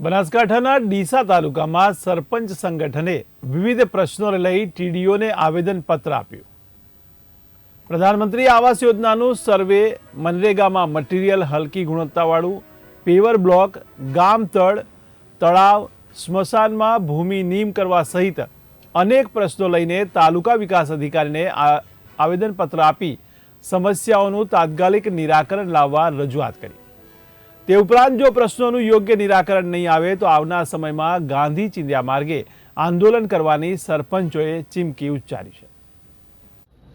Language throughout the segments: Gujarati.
બનાસકાંઠાના ડીસા તાલુકામાં સરપંચ સંગઠને વિવિધ પ્રશ્નોને લઈ ટીડીઓને આવેદનપત્ર આપ્યું. પ્રધાનમંત્રી આવાસ યોજનાનું સર્વે મનરેગામાં મટીરિયલ, હલકી ગુણવત્તાવાળું, પેવર બ્લોક, ગામ તળ, તળાવ, સ્મશાનમાં ભૂમિ નીમ કરવા સહિત અનેક પ્રશ્નો લઈને તાલુકા વિકાસ અધિકારીને આવેદનપત્ર આપી સમસ્યાઓનું તાત્કાલિક નિરાકરણ લાવવા રજૂઆત કરી. તે ઉપરાંત જો પ્રશ્નોનું યોગ્ય નિરાકરણ નહીં આવે તો આવનાર સમયમાં ગાંધી ચિંધ્યા માર્ગે આંદોલન કરવાની સરપંચોએ ચીમકી ઉચ્ચારી છે.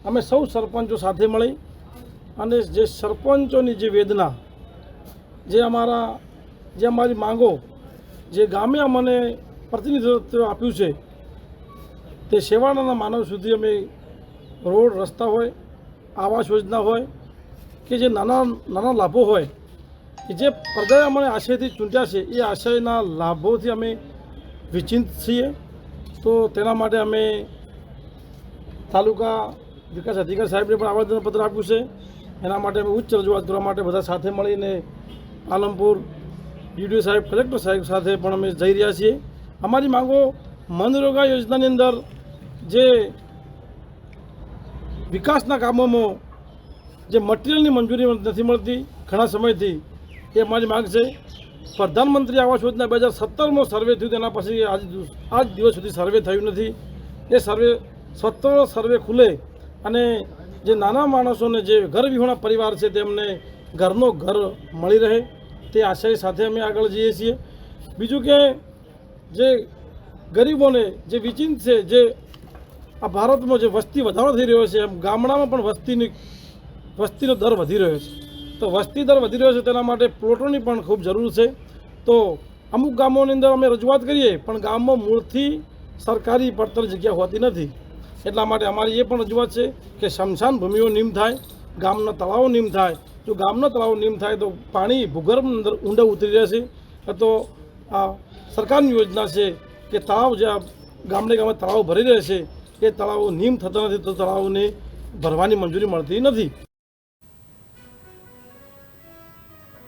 અમે સૌ સરપંચો સાથે મળી અને જે સરપંચોની જે વેદના, જે અમારા, જે અમારી માંગો, જે ગામે અમને પ્રતિનિધિત્વ આપ્યું છે, તે સેવાના માનવ સુધી અમે રોડ, રસ્તા હોય, આવાસ યોજના હોય કે જે નાના નાના લાભો હોય કે જે પ્રજાએ અમને આશયથી ચૂંટ્યા છે, એ આશયના લાભોથી અમે વિચિંત છીએ. તો તેના માટે અમે તાલુકા વિકાસ અધિકારી સાહેબને પણ આવેદનપત્ર આપ્યું છે. એના માટે અમે ઉચ્ચ રજૂઆત કરવા માટે બધા સાથે મળીને પાલનપુર ડીડીઓ સાહેબ, કલેક્ટર સાહેબ સાથે પણ અમે જઈ રહ્યા છીએ. અમારી માંગો મનરેગા યોજનાની અંદર જે વિકાસના કામોમાં જે મટીરિયલની મંજૂરી નથી મળતી, ઘણા સમયથી એ મારી માંગ છે. પ્રધાનમંત્રી આવાસ યોજના બે હજાર સત્તરમાં સર્વે થયું, તેના પછી આજ આજ દિવસ સુધી સર્વે થયું નથી. એ સર્વે, સત્તર સર્વે ખુલે અને જે નાના માણસોને જે ઘર વિહોણા પરિવાર છે, તેમને ઘરનો ઘર મળી રહે. તે આશય સાથે અમે આગળ જઈએ છીએ. બીજું કે જે ગરીબોને જે વિચિંત છે, જે આ ભારતમાં જે વસ્તી વધારો થઈ રહ્યો છે, એમ ગામડામાં પણ વસ્તીની, વસ્તીનો દર વધી રહ્યો છે. તો વસ્તી દર વધી રહ્યો છે તેના માટે પ્લોટોની પણ ખૂબ જરૂર છે. તો અમુક ગામોની અંદર અમે રજૂઆત કરીએ, પણ ગામમાં મૂળથી સરકારી પડતર જગ્યા હોતી નથી. એટલા માટે અમારી એ પણ રજૂઆત છે કે શમશાન ભૂમિઓ નીમ થાય, ગામના તળાવો નીમ થાય. જો ગામના તળાવો નીમ થાય તો પાણી ભૂગર્ભની અંદર ઊંડા ઉતરી રહેશે. તો આ સરકારની યોજના છે કે તળાવ જ્યાં ગામડે ગામે તળાવ ભરી રહે છે એ તળાવો નીમ થતા નથી તો તળાવોને ભરવાની મંજૂરી મળતી નથી.